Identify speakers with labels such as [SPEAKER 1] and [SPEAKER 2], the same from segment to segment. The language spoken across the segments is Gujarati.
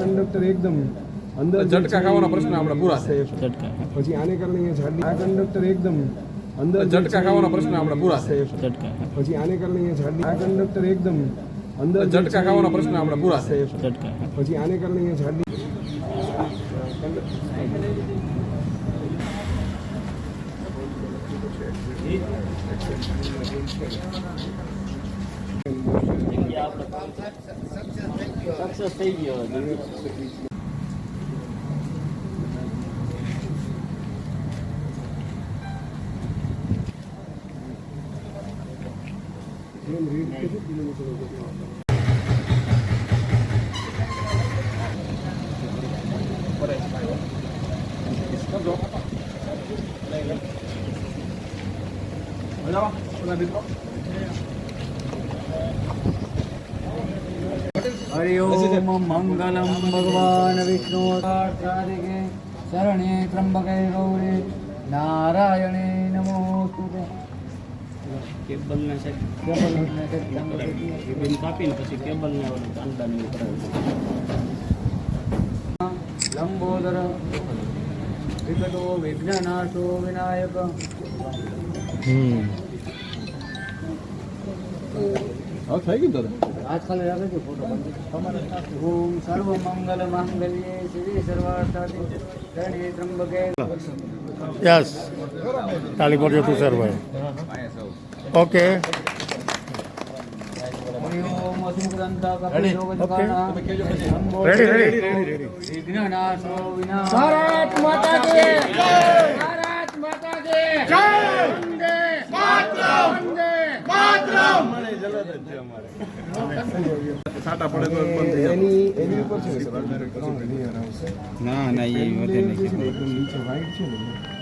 [SPEAKER 1] કંડક્ટર એકદમ અંદર
[SPEAKER 2] ઝટકા
[SPEAKER 1] છે
[SPEAKER 2] ખાવાના પ્રશ્ન આપણે પૂરા થાય.
[SPEAKER 1] safe પછી આને કારણે અહીંયા આ કંડક્ટર એકદમ અંદર
[SPEAKER 2] ઝટકા ખાવાના પ્રશ્ન આપણે પૂરા
[SPEAKER 1] છે. પછી આને કારણે અહીંયા આ કંડક્ટર એકદમ અંદર
[SPEAKER 2] ઝટકા ખાવાના પ્રશ્ન આપણે પૂરા
[SPEAKER 1] છે. પછી આને કારણે અહીંયા ઝાડની
[SPEAKER 3] સક્સેસ થઈ ગયો હરિ ઓમ મંગલમ ભગવાન વિષ્ણુ શરણે ત્રંબકે ગૌરે નારાયણે
[SPEAKER 4] નમો
[SPEAKER 3] કેબલને છે કેબલને
[SPEAKER 4] કેબલ કાપીને પછી કેબલને કાંદાની ઉપર
[SPEAKER 3] લંબોદર વિકટો વિઘ્નનાશો વિનાયક
[SPEAKER 2] હવે થઈ ગયું દાદા
[SPEAKER 3] ખાલી રાખે છે ફોટો ઓમ સર્વ મંગલ માંગલ્યે શ્રી સર્વાર્થાદિ ત્રંબકે
[SPEAKER 5] યસ. તાલી પડજો તુષારભાઈ ઓકે.
[SPEAKER 3] હરિ ઓમ અસુરંતા
[SPEAKER 5] રેડી
[SPEAKER 3] માતા કી જય વંદે માતરમ વંદે માતરમ
[SPEAKER 2] સાટા પડે તો બંધ થઈ જાય.
[SPEAKER 1] એની એની ઉપર છે ને
[SPEAKER 4] ના એ
[SPEAKER 1] જે એકદમ નીચે વાઇટ છે.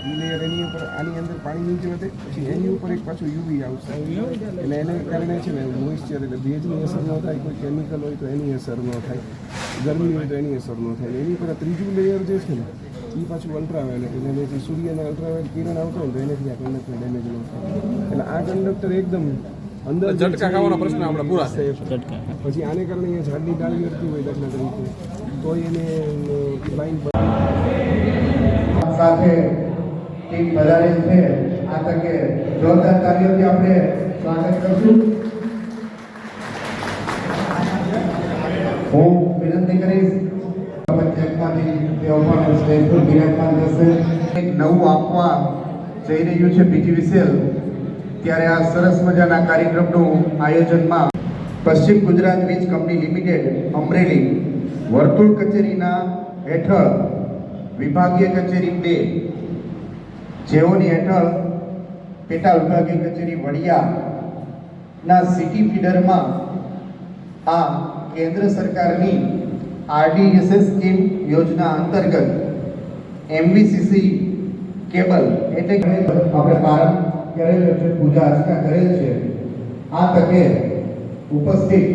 [SPEAKER 1] એ એની ઉપર આની અંદર પાણી નીચે વધે પછી એની ઉપર એક પાછું યુવી આવશે એટલે એને કારણે છે ને મોઇસ્ચર એટલે ભેજની અસર ન થાય કોઈ કેમિકલ હોય તો એની અસર ન થાય ગરમી હોય તો એની અસર ન થાય એની ઉપર ત્રીજું લેયર જે છે ને એ પાછું અલ્ટ્રાવાયોલેટ એટલે એનાથી સૂર્યના અલ્ટ્રાવાયોલેટ કિરણ આવતો હોય તો એનાથી આ કંડક્ટર ડેમેજ ન થાય એટલે આ કંડક્ટર એકદમ અંદર
[SPEAKER 2] ઝટકા ખાવાના પ્રશ્ન આપણે પૂરા થાય.
[SPEAKER 1] ઝટકા છે. પછી આને કારણે અહીંયા ઝાડની ડાળી અડતી હોય દાખલા તરીકે. તો એને લાઈન
[SPEAKER 6] સાથે ટીમ વધારે છે. આ તકે જોરદાર તાલીઓથી આપણે સ્વાગત કરશું. હું વિનંતી કરીશ પંચાયતમાંથી તેઓ પણ સ્ટેજ બિરાજમાન થશે એક નવું આપવા જઈ રહ્યું છે પીજીવીસીએલ ત્યારે આ સરસ મજાના કાર્યક્રમનું આયોજનમાં પશ્ચિમ ગુજરાત વીજ કંપની લિમિટેડ અમરેલી વર્તુળ કચેરીના હેઠળ વિભાગીય કચેરી બે, જેઓની હેઠળ પેટા વિભાગીય કચેરી વડિયાના સિટી ફીડરમાં આ કેન્દ્ર સરકારની આરડીએસએસ સ્કીમ યોજના અંતર્ગત એમવીસીસી કેબલ એટલે આપણે પ્રારંભ કરેલો છે પૂજા અર્ચના કરેલ છે, આ તકે ઉપસ્થિત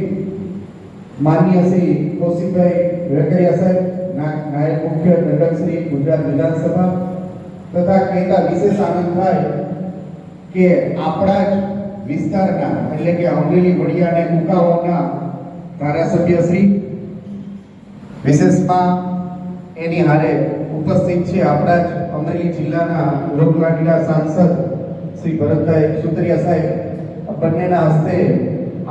[SPEAKER 6] માન્ય શ્રી કૌશિકભાઈ વેકરિયા સાહેબ નાયબ મુખ્ય દંડક શ્રી ગુજરાત વિધાનસભા તથા કહેતા વિશેષ આનંદ થાય કે આપણા જ વિસ્તારના, એટલે કે અમરેલી, વડિયા અને કુકાઓના ધારાસભ્ય શ્રી વિશેષમાં એની હારે ઉપસ્થિત છે આપણા જ અમરેલી જિલ્લાના રોગલાડીના સાંસદ શ્રી ભરતભાઈ સુતરિયા સાહેબ બંનેના હસ્તે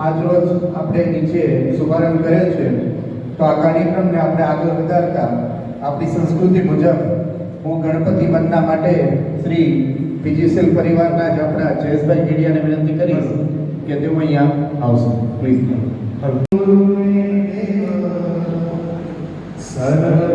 [SPEAKER 6] આજરોજ આપણે નીચે શુભારંભ કરેલ છે. તો આ કાર્યક્રમને આપણે આગળ વધારતા આપણી સંસ્કૃતિ મુજબ હું ગણપતિ વંદના માટે શ્રી પીજીસેલ પરિવારના જ આપણા જયેશભાઈ ગીડિયાને વિનંતી કરીશ કે તેઓ અહીંયા આવશે. પ્લીઝ સરકારી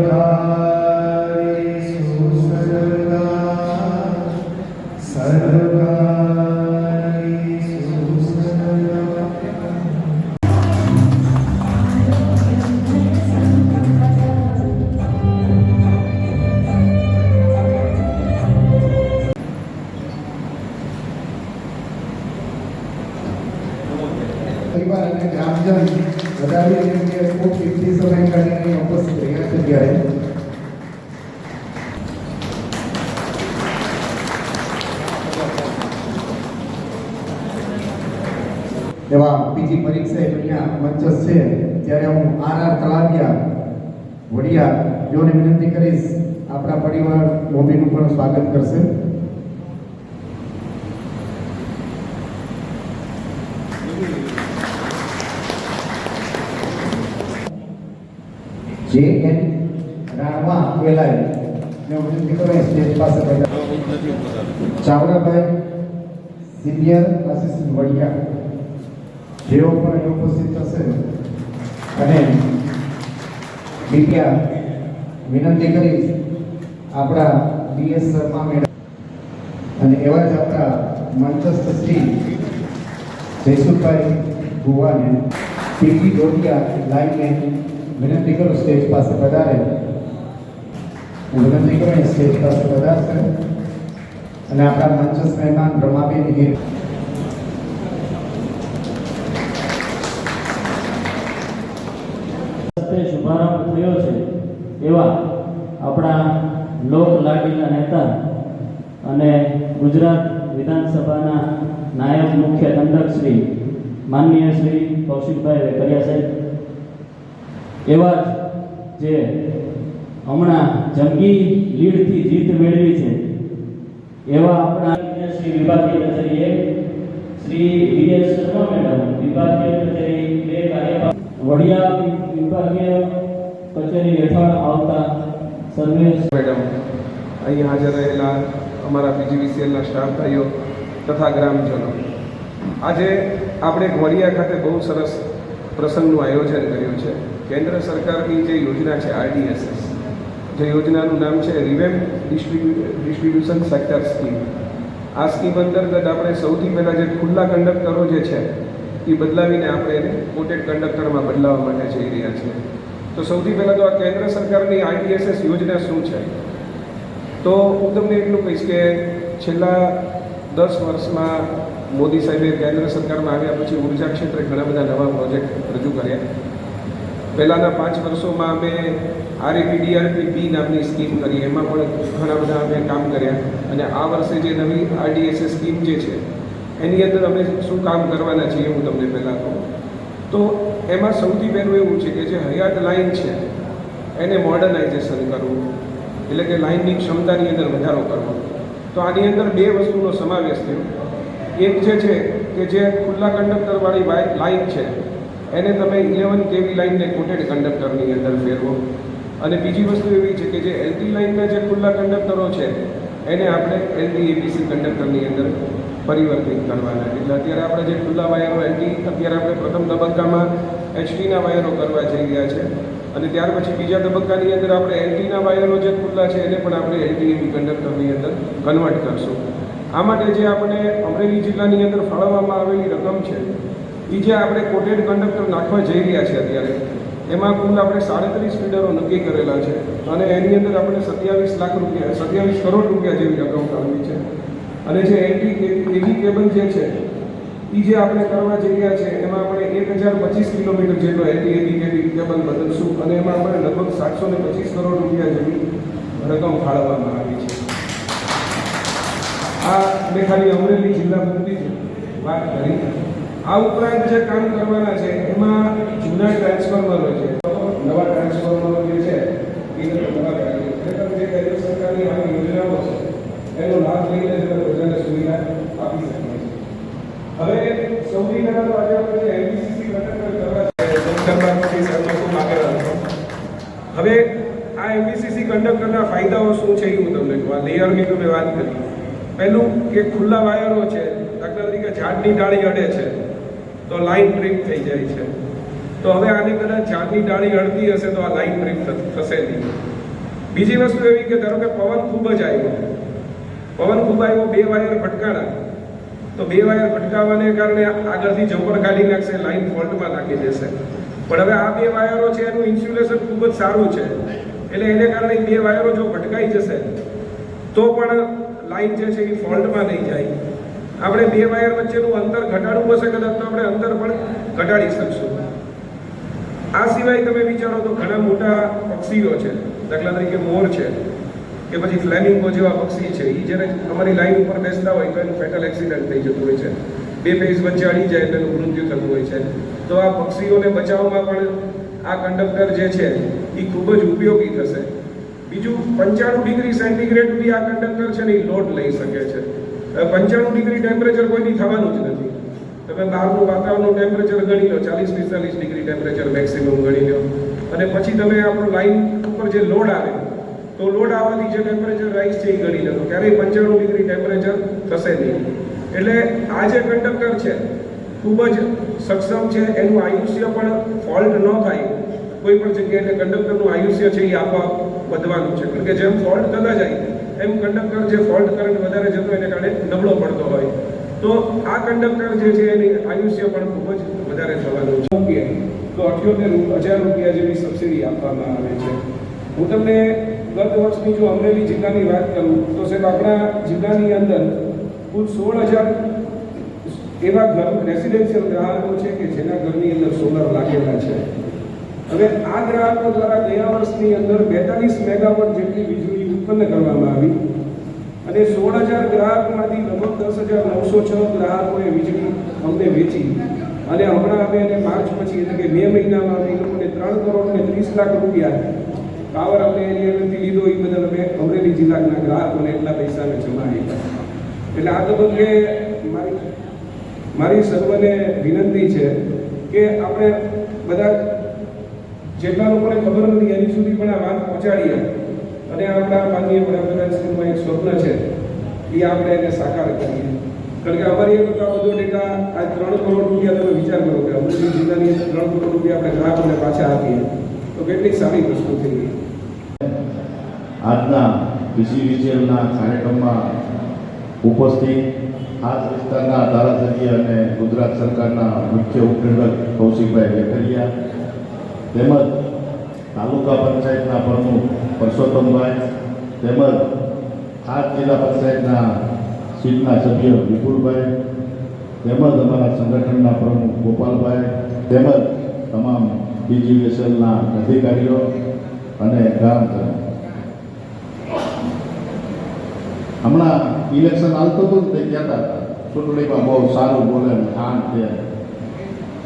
[SPEAKER 6] એવા પરીક્ષા અહીંયા મંચસ છે. ત્યારે હું આર આર તળાવિયા, વડિયા જેઓને વિનંતી કરીશ, આપણા પરિવાર મોભીનું પણ સ્વાગત કરશે. જે એન રાણવા સ્ટેજ પાસે ચાવડાભાઈ, સિનિયર, આસિસ્ટન્ટ વડિયા. જેઓ પણ અહીં ઉપસ્થિત થશે અને દિવ્યા વિનંતી કરીશ આપણા ડીએસ શર્મા મેડમ અને એવા જ આપણા મંચસ્થ શ્રી જયસુખભાઈ ભુવાને પીટી ડોડિયા લાઈને વિનંતી કરો સ્ટેજ પાસે પધારે. વિનંતી કરું સ્ટેજ પાસે પધારશે. અને આપણા મંચસ્થ મહેમાન રમાબેન ગીર
[SPEAKER 4] એવા આપણા લોક લાડીના નેતા અને ગુજરાત વિધાનસભાના નાયબ મુખ્ય દંડક શ્રી માનનીય શ્રી કૌશિકભાઈ વેકરિયા સાહેબ એવા જ જે હમણાં જંગી લીડથી જીત મેળવી છે, એવા આપણા શ્રી વિભાગીય કચેરીએ શ્રી શ્રી એસ શર્મા મેડમ, વિભાગીય કચેરી બે કાર્યપાલક વડિયા વિભાગીય કચેરી હેઠળ આવતા સર્વે
[SPEAKER 7] મેડમ, અહીં હાજર રહેલા અમારા પીજીવીસીએલના સ્ટાફ ભાઈઓ તથા ગ્રામજનો. આજે આપણે એક ખાતે બહુ સરસ પ્રસંગનું આયોજન કર્યું છે. કેન્દ્ર સરકારની જે યોજના છે, આરડીએસએસ, જે યોજનાનું નામ છે, રિવેમ ડિસ્ટ્રીબ્યુશન સેક્ટર સ્કીમ. આ સ્કીમ અંતર્ગત આપણે સૌથી પહેલાં જે ખુલ્લા કંડક્ટરો જે છે, એ બદલાવીને આપણે એને કોટેડ કંડક્ટરમાં બદલાવવા માટે જઈ રહ્યા છીએ. તો સૌથી પહેલાં તો આ કેન્દ્ર સરકારની આઈડીએસએસ યોજના શું છે? તો હું તમને એટલું કહીશ કે છેલ્લા દસ વર્ષમાં મોદી સાહેબે કેન્દ્ર સરકારમાં આવ્યા પછી ઊર્જા ક્ષેત્રે ઘણા બધા નવા પ્રોજેક્ટ રજૂ કર્યા. પહેલાંના પાંચ વર્ષોમાં અમે આરએપી ડીઆરપી બી નામની સ્કીમ કરી, એમાં પણ ઘણા બધા અમે કામ કર્યા અને આ વર્ષે જે નવી આરડીએસએસ સ્કીમ જે છે, એની અંદર અમે શું કામ કરવાના છીએ હું તમને પહેલાં કહું. તો એમાં સૌથી પહેલું એવું છે કે જે હયાત લાઈન છે, એને મોડર્નાઇઝેશન કરવું, એટલે કે લાઇનની ક્ષમતાની અંદર વધારો કરવો. તો આની અંદર બે વસ્તુનો સમાવેશ થયો. એક જે છે કે જે ખુલ્લા કંડક્ટરવાળી લાઇન છે, એને તમે ઇલેવન કેવી લાઇનને કોટેડ કંડક્ટરની અંદર ફેરવો. અને બીજી વસ્તુ એવી છે કે જે એલટી લાઇનના જે ખુલ્લા કંડક્ટરો છે, એને આપણે એલટી એબીસી કંડક્ટરની અંદર પરિવર્તિત કરવાના એટલે અત્યારે આપણે જે ખુલ્લા વાયરો એલટી અત્યારે આપણે પ્રથમ તબક્કામાં એચટીના વાયરો કરવા જઈ રહ્યા છે. અને ત્યાર પછી બીજા તબક્કાની અંદર આપણે એલટીના વાયરો જે ખુલ્લા છે, એને પણ આપણે એલટીએમી કંડક્ટરની અંદર કન્વર્ટ કરશું. આ માટે જે આપણે અમરેલી જિલ્લાની અંદર ફાળવવામાં આવેલી રકમ છે એ જે આપણે કોટેડ કંડક્ટર નાખવા જઈ રહ્યા છે અત્યારે, એમાં કુલ આપણે સાડત્રીસ ફીડરો નક્કી કરેલા છે. અને એની અંદર આપણે સત્યાવીસ લાખ રૂપિયા, સત્યાવીસ કરોડ રૂપિયા જેવી રકમ કાઢવી છે. અને જે એન્ટ્રી એવી કેબલ જે છે એ જે આપણે કરવા રહ્યા છે, એમાં આપણે એક હજાર પચીસ કિલોમીટર જેટલો એલટીએબી કેબલ કેબલ બદલશું અને એમાં આપણે લગભગ સાતસો ને પચીસ કરોડ રૂપિયા જેવી રકમ ફાળવવામાં આવી છે. આ મેં ખાલી અમરેલી જિલ્લા પૂરતી વાત કરી. આ ઉપરાંત જે કામ કરવાના છે, એમાં જૂના ટ્રાન્સફોર્મરો છે. નવા ટ્રાન્સફોર્મરો જે છે એ નવા કાઢી છે જે કેન્દ્ર સરકારની આ યોજનાઓ છે, એનો લાભ લઈને જ અમે બધાને સુવિધા આપી શકીએ છીએ હવે સૌથી પહેલા તો આજે આપણે જે એમબીસીસી કંડક્ટર કરવા છે જનસંભાળમાંથી સાહેબનો ખૂબ આગ્રહ હતો હવે આ એમબીસીસી કંડક્ટરના ફાયદાઓ શું છે એ હું તમને કહું આ લેયરની તો મેં વાત કરી. પહેલું કે ખુલ્લા વાયરો છે, દાખલા તરીકે ઝાડની ડાળી અડે છે, તો લાઈન ટ્રીપ થઈ જાય છે. તો હવે આને કદાચ ઝાડની ડાળી અડતી હશે તો આ લાઈન ટ્રીપ થશે નહીં. બીજી વસ્તુ એવી કે ધારો કે પવન ખૂબ જ આવ્યો. પવન ખૂબ આવ્યો, બે વાયર ભટકાણા. તો બે વાયર ભટકાવાને કારણે આગળથી જમ્પર કાઢી નાખશે, લાઈન ફોલ્ટમાં નાખી દેશે. પણ હવે આ બે વાયરો છે, એનું ઇન્સ્યુલેશન ખૂબ જ સારું છે. એટલે એને કારણે બે વાયરો જો ભટકાઈ જશે તો પણ લાઈન જે છે એ ફોલ્ટમાં નહીં જાય. આપણે બે વાયર વચ્ચેનું અંતર ઘટાડવું હશે કદાચ તો આપણે અંતર પણ ઘટાડી શકશું. આ સિવાય તમે વિચારો તો ઘણા મોટા પક્ષીઓ છે, દાખલા તરીકે મોર છે, કે પછી ફ્લેમિંગો જેવા પક્ષી છે એ જ્યારે અમારી લાઈન ઉપર બેસતા હોય તો એનું ફેટલ એક્સિડન્ટ થઈ જતું હોય છે. બે પેજ વચ્ચે અડી જાય એટલે મૃત્યુ થતું હોય છે. તો આ પક્ષીઓને બચાવવામાં પણ આ કંડક્ટર જે છે એ ખૂબ જ ઉપયોગી થશે. બીજું પંચાણું ડિગ્રી સેન્ટીગ્રેડ સુધી આ કંડક્ટર છે ને એ લોડ લઈ શકે છે. પંચાણું ડિગ્રી ટેમ્પરેચર કોઈથી થવાનું જ નથી. તમે બહારનું વાતાવરણનું ટેમ્પરેચર ગણી લો, ચાલીસ પિસ્તાલીસ ડિગ્રી ટેમ્પરેચર મેક્સિમમ ગણી લો. અને પછી તમે આપણું લાઈન ઉપર જે લોડ આવે, તો લોડ આવવાથી જે ટેમ્પરેચર રાઈઝ છે એ ગણી લો. ક્યારેય પંચાણું ડિગ્રી ટેમ્પરેચર થશે નહીં. એટલે આ જે કંડક્ટર છે, ખૂબ જ સક્ષમ છે. એનું આયુષ્ય પણ ફોલ્ટ ન થાય. કોઈ પણ જગ્યાએ એટલે કંડક્ટરનું આયુષ્ય છે એ આપવા વધવાનું છે. કારણ કે જેમ ફોલ્ટ થતા જાય, એમ કંડક્ટર જે ફોલ્ટ કરંટ વધારે જતો એને કારણે નબળો પડતો હોય. તો આ કંડક્ટર જે છે એની આયુષ્ય પણ ખૂબ જ વધારે થવાનું છે. તો અઠ્યોતેર હજાર રૂપિયા જેવી સબસિડી આપવામાં આવે છે. હું તમને ગત વર્ષની જો અમરેલી જિલ્લાની વાત કરું, તો સાહેબ, આપણા જિલ્લાની અંદર કુલ સોળ હજાર એવા ઘર રેસિડેન્શિયલ ગ્રાહકો છે કે જેના ઘરની અંદર સોલર લાગેલા છે. હવે આ ગ્રાહકો દ્વારા ગયા વર્ષની અંદર બેતાલીસ મેગાવોટ જેટલી વીજળી ઉત્પન્ન કરવામાં આવી અને સોળ હજાર ગ્રાહકમાંથી લગભગ દસ હજાર નવસો છ ગ્રાહકોએ વીજળી અમને વેચી. અને હમણાં અમે એને માર્ચ પછી એટલે કે બે મહિનામાં અમે લોકોને ત્રણ કરોડ ને ત્રીસ લાખ રૂપિયા પાવર અમને એરિયામાંથી લીધો. એ બદલ અમે અમરેલી જિલ્લાના ગ્રાહકોને એટલા પૈસાને જમા આપ્યા. એટલે આ તબક્કે મારી મારી સર્વને વિનંતી છે કે આપણે બધા જેટલા લોકોને ખબર નથી, એની સુધી પણ આ વાત પહોંચાડીએ અને આપણા માનનીય વડાપ્રધાનશ્રીનું એક સ્વપ્ન છે એ આપણે એને સાકાર કરીએ. કારણ કે અમારી એક વધુ ડેટા આ ત્રણ કરોડ રૂપિયા તમે વિચાર કરો કે અમરેલી જિલ્લાની ત્રણ કરોડ રૂપિયા આપણે ગ્રાહકોને પાછા આપીએ, તો કેટલી સારી વસ્તુ થઈ ગઈ.
[SPEAKER 8] આજના પીસીવીસીએલના કાર્યક્રમમાં ઉપસ્થિત ખાસ વિસ્તારના ધારાસભ્ય અને ગુજરાત સરકારના મુખ્ય ઉપપ્રમુખ કૌશિકભાઈ વેકરિયા તેમજ તાલુકા પંચાયતના પ્રમુખ પરસોત્તમભાઈ, તેમજ ખાસ જિલ્લા પંચાયતના સીટના સભ્ય વિપુલભાઈ, તેમજ અમારા સંગઠનના પ્રમુખ ગોપાલભાઈ, તેમજ તમામ બીજીવીએસએલના અધિકારીઓ અને ગ્રામજનો હમણાં ઇલેક્શન આવતું હતું તે કહેતા હતા, ચૂંટણીમાં બહુ સારું બોલે ને આમ છે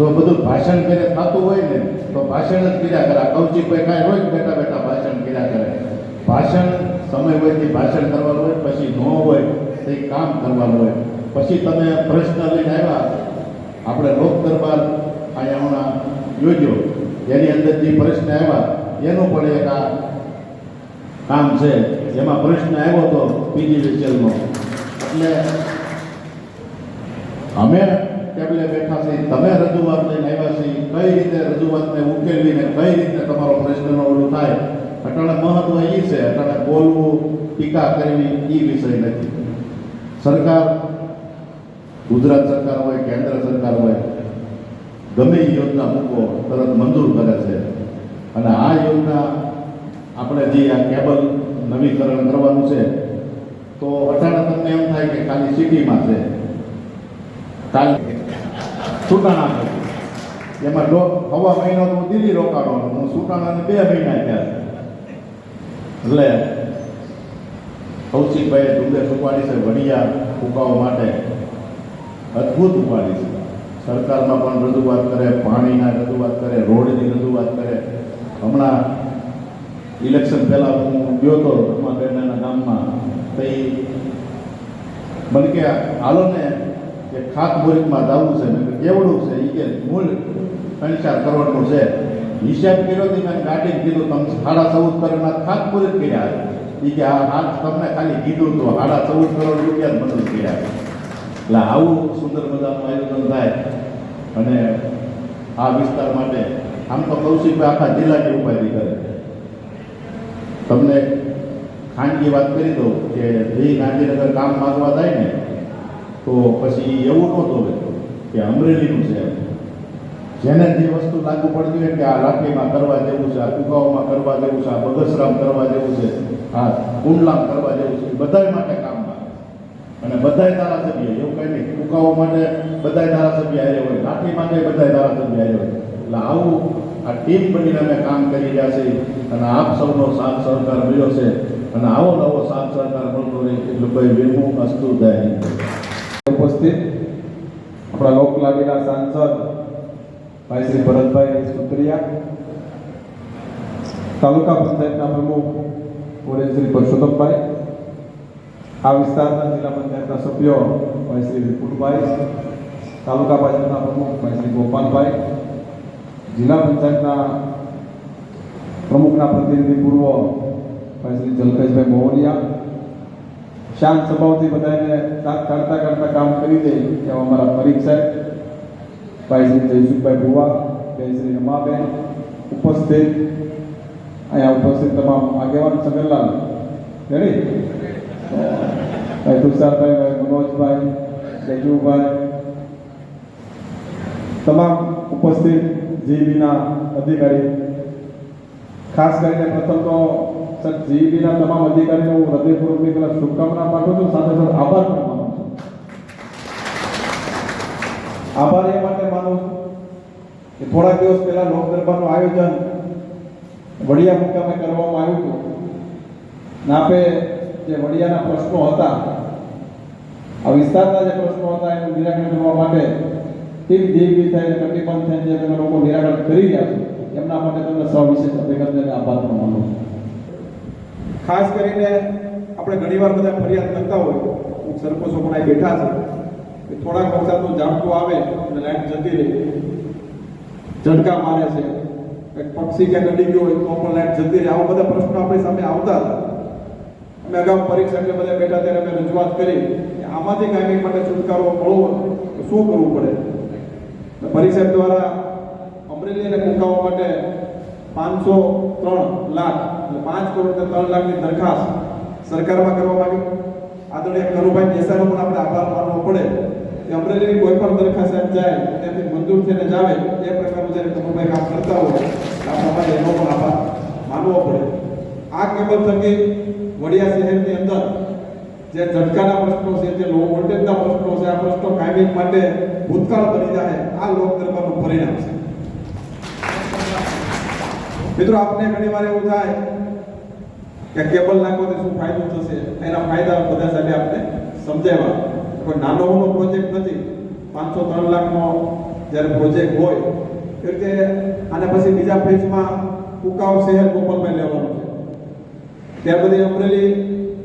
[SPEAKER 8] જો બધું ભાષણ કરે થતું હોય ને, તો ભાષણ જ કર્યા કરે. કૌશિકભાઈ કાંઈ રોજ બેઠા બેઠા ભાષણ કર્યા કરે. ભાષણ સમય હોય તે ભાષણ કરવાનું હોય, પછી ન હોય તે કામ કરવાનું હોય. પછી તમે પ્રશ્ન લઈને આવ્યા, આપણે લોક દરબાર અહીંયા યોજ્યો. એની અંદર જે પ્રશ્ન આવ્યા, એનું પણ એક આ કામ છે. એમાં પ્રશ્ન આવ્યો હતો પીજી વિચલનો એટલે અમે ટેબલે બેઠા છે. તમે રજૂઆત લઈને આવ્યા છે. કઈ રીતે રજૂઆતને ઉકેલવીને કઈ રીતે તમારો પ્રશ્નનો ઓલું થાય? અટાણે મહત્વ એ છે. અટાણે બોલવું, ટીકા કરવી એ વિષય નથી. સરકાર, ગુજરાત સરકાર હોય, કેન્દ્ર સરકાર હોય, ગમે એ યોજના મૂકો તરત મંજૂર કરે છે. અને આ યોજના આપણે જે આ કેબલ નવીકરણ કરવાનું છે, તો અટાણે તમને એમ થાય કે ખાલી સિટીમાં છે. કાલ સુટાણા થતું એમાં દો હવા મહિનો તો હું દિલ્હી રોકાવાનો હું સુટાણાને બે મહિના થયા એટલે કૌશિકભાઈએ ઝુંબેશ ઉપાડી છે વડિયા ફૂંકાવા માટે અદ્ભુત ઉપાડી છે. સરકારમાં પણ રજૂઆત કરે, પાણીના રજૂઆત કરે, રોડની રજૂઆત કરે. હમણાં ઇલેક્શન પહેલાં હું ગયો હતો રમાબેનના ગામમાં, તો મને કે, હાલો ને ખાત મુહૂર્તમાં જવું છે. મેં કેવડું છે? એ કે, મૂળ ત્રણ ચાર કરોડનું છે. હિસાબ કર્યો તો મેં કાઢી કીધું, તમે સાડા ચૌદ કરોડના ખાત મુહૂર્ત કર્યા એ કે આ હાથ તમને ખાલી કીધું તો સાડા ચૌદ કરોડ રૂપિયા જ મંજૂર કર્યા એટલે આવું સુંદર મજાનું આયોજન થાય. અને આ વિસ્તાર માટે આમ તો કૌશિકભાઈ આખા જિલ્લાની ઉપાધિ કરે. તમને ખાનગી વાત કરી દઉં કે જે ગાંધીનગર કામ માંગવા થાય ને તો પછી એવું નહોતું કે અમરેલીનું છે જેને જે વસ્તુ લાગુ પડતી હોય કે આ લાઠીમાં કરવા જેવું છે, આ કુકાઓમાં કરવા જેવું છે, આ બગસરામ કરવા જેવું છે, આ કુંડલામ કરવા જેવું છે બધા માટે કામ અને બધાય ધારાસભ્ય, એવું કંઈ નહીં કુકાઓ માટે બધાય ધારાસભ્ય આવ્યા હોય, લાઠી માટે બધાય ધારાસભ્ય આવ્યા હોય. એટલે આવું આ ટીમ બનીને અમે કામ કરી રહ્યા છીએ. અને આપ સૌનો સાથ સહકાર મળ્યો છે. અને આવો નવો સાથ સહકાર મળતો રહે એટલું કોઈ વિમુખ અસ્તુ થાય
[SPEAKER 9] ઉપસ્થિત આપણા લોકલાડીના સાંસદ ભાઈ શ્રી ભરતભાઈ સુતરિયા, તાલુકા પંચાયતના પ્રમુખ ઓરેજ શ્રી પરસોત્તમભાઈ, આ વિસ્તારના જિલ્લા પંચાયતના સભ્યો ભાઈ શ્રી વિપુલભાઈ, તાલુકા પંચાયતના પ્રમુખ ભાઈ શ્રી ગોપાલભાઈ, જિલ્લા પંચાયતના પ્રમુખના પ્રતિનિધિ પૂર્વ ભાઈ શ્રી જલકેશભાઈ મોહલિયા શાંત સ્વભાવથી બધાને કરતા કરતા કામ કરી દે એવા અમારા પરીખ ભાઈ શ્રી જયસુખભાઈ ભુવા, ભાઈ શ્રી રમાબેન ઉપસ્થિત. અહીંયા ઉપસ્થિત તમામ આગેવાન સંગરલાલ રેડી ભાઈ તુષારભાઈ, ભાઈ મનોજભાઈ જયજુભાઈ તમામ ઉપસ્થિત જીવીના અધિકારી. ખાસ કરીને પ્રથમ તો સર જીબીના તમામ અધિકારીને હું હૃદયપૂર્વકની પેલા શુભકામના પાઠવું છું સાથે સાથે આભાર પણ માનું છું આભાર એ માટે માનું છું કે થોડા દિવસ પહેલા લોક દરબારનું આયોજન વડિયા મુકામે કરવામાં આવ્યું હતું. ને આપે જે વડિયાના પ્રશ્નો હતા, આ વિસ્તારના જે પ્રશ્નો હતા, એનું નિરાકરણ કરવા માટે ટીમ દેવી થાય કટિબંધ થઈને જે તમે લોકો નિરાકરણ કરી રહ્યા છો, એમના માટે તમને સવિશેષ અભિનંદન અને આભાર પણ માનું છું. ખાસ કરીને આપણે ઘણીવાર બધા ફરિયાદ કરતા હોય સરપંચો પણ બેઠા છે, કે થોડાક વરસાદનું ઝાપટું આવે અને લાઈટ જતી રહે. ઝટકા મારે છે. કંઈક પક્ષી કે ગડી ગયો હોય તો પણ લાઈટ જતી રહે. આવા બધા પ્રશ્નો આપણી સામે આવતા હતા. અમે અગાઉ પરીક્ષા એટલે બધા બેઠા ત્યારે અમે રજૂઆત કરી કે આમાંથી કાયમી માટે છુટકારો મળવો તો શું કરવું પડે? પરીક્ષા દ્વારા અમરેલી અને કુંકાવા માટે પાંચસો ત્રણ લાખ એટલે પાંચ કરોડ ને ત્રણ લાખની દરખાસ્ત સરકારમાં કરવામાં આવી. આદરણીય કરુભાઈ દેસાઈનો પણ આપણે આભાર માનવો પડે. કે અમરેલીની કોઈ પણ દરખાસ્ત એમ જાય, ત્યાંથી મંજૂર થઈને જ આવે એ પ્રકારનું જ્યારે કરુભાઈ કામ કરતા હોય આપણે અમારે એનો પણ આભાર માનવો પડે. આ કેબલ થકી વડિયા શહેરની અંદર જે ઝટકાના પ્રશ્નો છે, જે લો વોલ્ટેજના પ્રશ્નો છે, આ પ્રશ્નો કાયમી માટે ભૂતકાળ બની જાય, આ લોક દરબારનું પરિણામ છે. મિત્રો, આપને ઘણી વાર એવું થાય કે કેબલ નાખવાથી શું ફાયદો થશે? એના ફાયદા બધા સાથે આપણે સમજાવ્યા. કોઈ નાનો મોટો પ્રોજેક્ટ નથી. પાંચસો ત્રણ લાખનો જ્યારે પ્રોજેક્ટ હોય એ રીતે આને પછી બીજા ફેઝમાં ઉકાવ શહેર ગોપાલભાઈ લેવાનું છે. ત્યાર પછી અમરેલી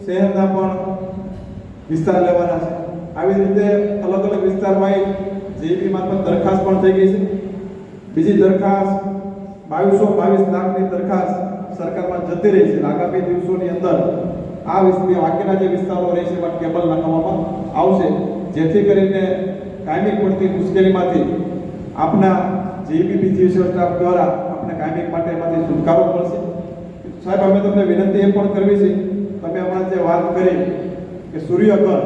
[SPEAKER 9] શહેરના પણ વિસ્તાર લેવાના છે. આવી રીતે અલગ અલગ વિસ્તારમાં જેબી મારફત દરખાસ્ત પણ થઈ ગઈ છે. બીજી દરખાસ્ત બાવીસો બાવીસ લાખની દરખાસ્ત સરકારમાં જતી રહી છે. આગામી દિવસોની અંદર આ બાકીના જે વિસ્તારો રહે છે, એમાં કેબલ નાખવામાં આવશે. જેથી કરીને કાયમી પડતી મુશ્કેલીમાંથી આપના જેબીપી જીવ સ્ટાફ દ્વારા આપણે કાયમી માટે એમાંથી છુટકારો મળશે. સાહેબ, અમે તમને વિનંતી એ પણ કરવી છે. તમે હમણાં જે વાત કરી કે સૂર્યઘર,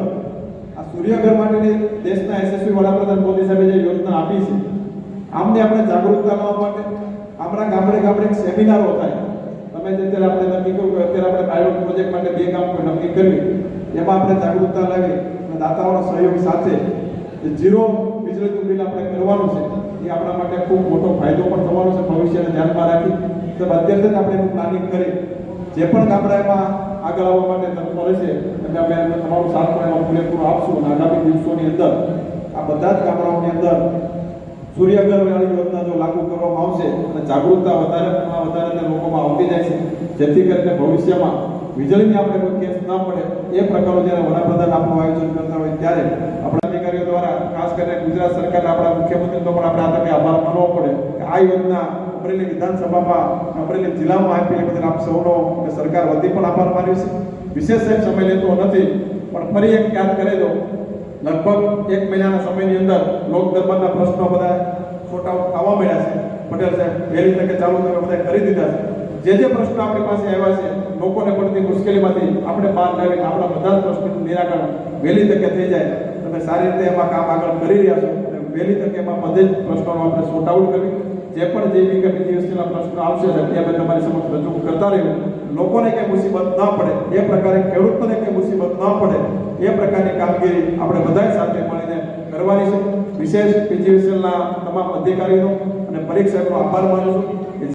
[SPEAKER 9] આ સૂર્યઘર માટેની દેશના યશસ્વી વડાપ્રધાન મોદી સાહેબે જે યોજના આપી છે, આમને આપણે જાગૃતતા લાવવા માટે આપણા ગામડે ગામડે સેમિનારો થાય. તમે જે અત્યારે આપણે નક્કી કર્યું કે અત્યારે આપણે પાયલોટ પ્રોજેક્ટ માટે બે કામ નક્કી કરવી એમાં આપણે જાગૃતતા લાવી અને દાતાઓના સહયોગ સાથે જે ઝીરો વીજળીનું બિલ આપણે કરવાનું છે, એ આપણા માટે ખૂબ મોટો ફાયદો પણ થવાનો છે, ભવિષ્યને ધ્યાનમાં રાખી. તો અત્યારે જ આપણે એનું પ્લાનિંગ કરી જે પણ ગામડામાં આગળ આવવા માટે તત્પર રહેશે અને અમે એમને તમારું સાથ પણ એમાં પૂરેપૂરો આપશું અને આગામી દિવસોની અંદર આ બધા જ ગામડાઓની અંદર સૂર્યઘર વાળી યોજના જો લાગુ કરવામાં આવશે, અને જાગૃતતા વધારે વધારે લોકોમાં આવતી જાય છે, જેથી કરીને ભવિષ્યમાં વીજળીની આપણે કોઈ કેસ ના પડે, એ પ્રકારનું જ્યારે વડાપ્રધાન આપણું આયોજન કરતા હોય ત્યારે આપણા અધિકારીઓ દ્વારા, ખાસ કરીને ગુજરાત સરકારના આપણા મુખ્યમંત્રીનો પણ આપણે આ તકે આભાર માનવો પડે કે આ યોજના અમરેલી વિધાનસભામાં, અમરેલી જિલ્લામાં આપી એ બદલ આપ સૌનો સરકાર વતી પણ આભાર માન્યો છે. વિશેષ સાહેબ સમય લેતો નથી, પણ ફરી એક યાદ કરેલો લગભગ એક મહિનાના સમયની અંદર લોક દરબારના પ્રશ્નો બધા સોર્ટ થવા મળ્યા છે. પટેલ સાહેબ વહેલી તકે ચાલુ તમે બધા કરી દીધા છે. જે જે પ્રશ્નો આપણી પાસે આવ્યા છે, લોકોને પડતી મુશ્કેલીમાંથી આપણે બહાર લાવીને આપણા બધા જ પ્રશ્નોનું નિરાકરણ વહેલી તકે થઈ જાય. તમે સારી રીતે એમાં કામ આગળ કરી રહ્યા છો. અને વહેલી તકે એમાં બધે જ પ્રશ્નોનો આપણે સોર્ટ આઉટ કરવી જે પણ જે બી કે બીજીએસટીના પ્રશ્નો આવશે તે અમે તમારી સમક્ષ રજૂ કરતા રહ્યું લોકોને કંઈ મુસીબત ન પડે. એ પ્રકારે ખેડૂતોને કંઈ મુસીબત ન પડે. એ પ્રકારની કામગીરી આપણે બધા સાથે મળીને કરવાની છે. વિશેષ પીજીવીસીએલના તમામ અધિકારીનો અને પરીક્ષકનો આભાર માનું છું.